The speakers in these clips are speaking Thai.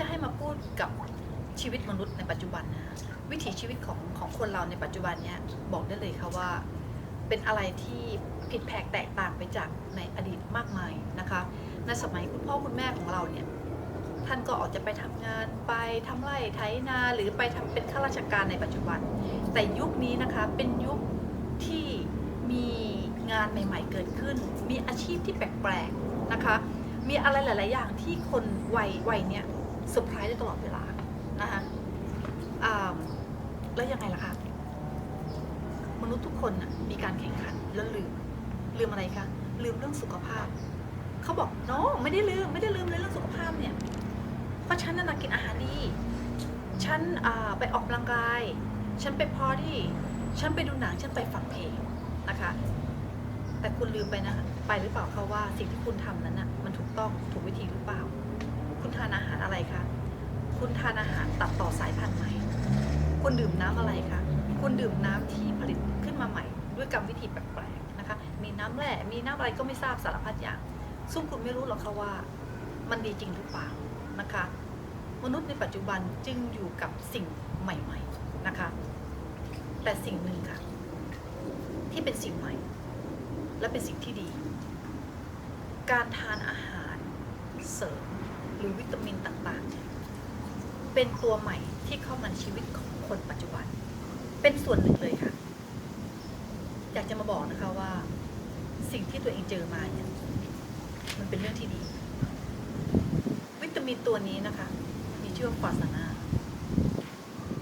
จะให้มาพูดกับชีวิตมนุษย์ในปัจจุบันนะวิถีชีวิตของของคนเราในปัจจุบันเนี่ยบอกได้เลยค่ะว่า เป็นอะไรที่ผิดแผกแตกต่างไปจากในอดีตมากมายนะคะ ในสมัยคุณพ่อคุณแม่ของเราเนี่ยท่านก็ออกจะไปทำงานไปทำไร่ไถนาหรือไปทำเป็นข้าราชการในปัจจุบัน แต่ยุคนี้นะคะเป็นยุคที่มีงานใหม่ ๆ เกิดขึ้น มีอาชีพที่แปลกๆนะคะ มีอะไรหลาย ๆ อย่างที่คนวัยวัยเนี่ย เซอร์ไพรส์ได้ตลอดเวลานะคะแล้วยังไงล่ะคะมนุษย์ทุกคนน่ะมีการแข่งขันแล้วลืม ลืมอะไรคะลืมเรื่องสุขภาพเขาบอกน้องไม่ได้ลืมไม่ได้ลืมเลยเรื่องสุขภาพเนี่ย เพราะฉันน่ะนะกินอาหารดีฉันไปออกกำลังกาย ฉันไปพอที่ฉันไปดูหนัง ฉันไปฟังเพลงนะคะ แต่คุณลืมไปนะคะไปหรือเปล่าคะว่าสิ่งที่คุณทำนั้นน่ะมันถูกต้องถูกวิธีหรือเปล่าานอาหารอะไรคะ คุณทานอาหารตัดต่อสายพันธุ์ใหม่คุณดื่มน้ำอะไรคะ คุณดื่มน้ำที่ผลิตขึ้นมาใหม่ ด้วยกรรมวิธีแปลกๆนะคะ มีน้ำแร่ มีน้ำอะไรก็ไม่ทราบสารพัดอย่าง ซึ่งคุณไม่รู้หรอกค่ะว่ามันดีจริงหรือเปล่านะคะ มนุษย์ในปัจจุบันจึงอยู่กับสิ่งใหม่ ๆนะคะ แต่สิ่งหนึ่งค่ะ ที่เป็นสิ่งใหม่ และเป็นสิ่งที่ดี การทานอาหารเสริม หรือวิตามินต่างๆ เป็นตัวใหม่ที่เข้ามาในชีวิตของคนปัจจุบัน เป็นส่วนหนึ่งเลยค่ะ อยากจะมาบอกนะคะว่า สิ่งที่ตัวเองเจอมาเนี่ยมันเป็นเรื่องที่ดี วิตามินตัวนี้นะคะ มีชื่อว่าฟาสนา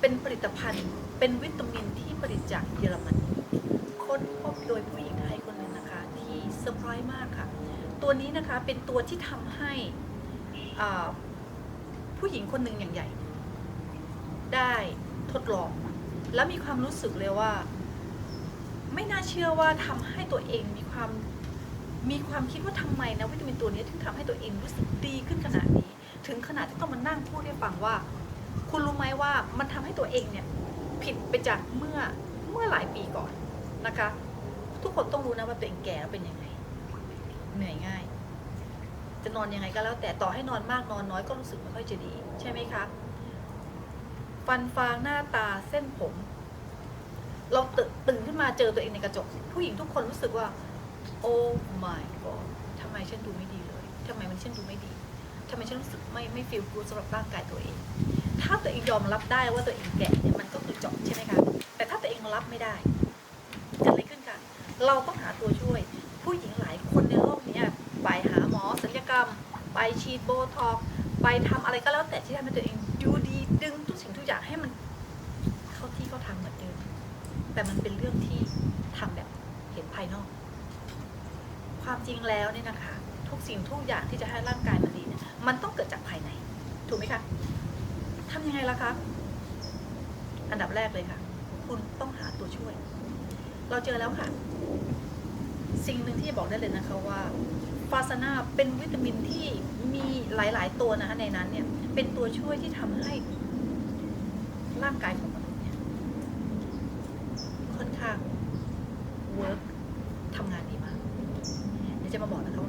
เป็นผลิตภัณฑ์ เป็นวิตามินที่ผลิตจากเยอรมนีค้นพบโดยผู้หญิงไทยคนหนึ่งนะคะ ที่เซอร์ไพรส์มากค่ะ ตัวนี้นะคะเป็นตัวที่ทำให้ ผู้หญิงคนหนึ่งอย่างใหญ่ ได้ทดลอง แล้วมีความรู้สึกเลยว่า ไม่น่าเชื่อว่าทำให้ตัวเองมีความมีความคิดว่าทำไมนะวิตามินตัวนี้ถึงทำให้ตัวเองรู้สึกดีขึ้นขนาดนี้ ถึงขนาดที่ต้องมานั่งพูดให้ฟังว่า คุณรู้ไหมว่ามันทำให้ตัวเองเนี่ยผิดไปจากเมื่อเมื่อหลายปีก่อนนะคะ ทุกคนต้องรู้นะว่าตัวเองแก่แล้วเป็นยังไง เหนื่อยง่าย จะนอนยังไงก็แล้วแต่ต่อให้นอนมากนอนน้อยก็รู้สึกไม่ค่อยจะดี ใช่ไหมคะ ฟันฟางหน้าตาเส้นผม เราตื่นตื่นขึ้นมาเจอตัวเองในกระจก ผู้หญิงทุกคนรู้สึกว่า โอ้ my god ทำไมฉันดูไม่ดีเลยทำไมมันฉันดูไม่ดีทำไมฉันรู้สึกไม่ไม่ feel good สำหรับร่างกายตัวเอง ถ้าตัวเองยอมรับได้ว่าตัวเองแก่เนี่ยมันก็คือจบใช่ไหมคะ แต่ถ้าตัวเองรับไม่ได้เกิดอะไรขึ้นคะเราต้องหาตัวช่วย ผู้หญิงหลายคนในโลกเนี้ย อศัลยกรรมไปฉีดโบท็อกไปทำอะไรก็แล้วแต่ที่ทำให้ตัวเองดูดีดึงทุกสิ่งทุกอย่างให้มัน เข้าที่เข้าทางเหมือนเดิมแต่มันเป็นเรื่องที่ทำแบบเห็นภายนอก ความจริงแล้วเนี่ยนะคะ ทุกสิ่งทุกอย่างที่จะให้ร่างกายมันดีเนี่ยมันต้องเกิดจากภายใน ถูกไหมคะทำยังไงล่ะคะ อันดับแรกเลยค่ะ คุณต้องหาตัวช่วย เราเจอแล้วค่ะ สิ่งหนึ่งที่จะบอกได้เลยนะคะว่า ฟาสนาเป็นวิตามินที่มีหลาย ๆ ตัวนะคะในนั้นเนี่ย เป็นตัวช่วยที่ทำให้ร่างกายของมนุษย์เนี่ยค่อนข้างเวิร์กทำงานดีมาก เดี๋ยวจะมาบอกนะคะ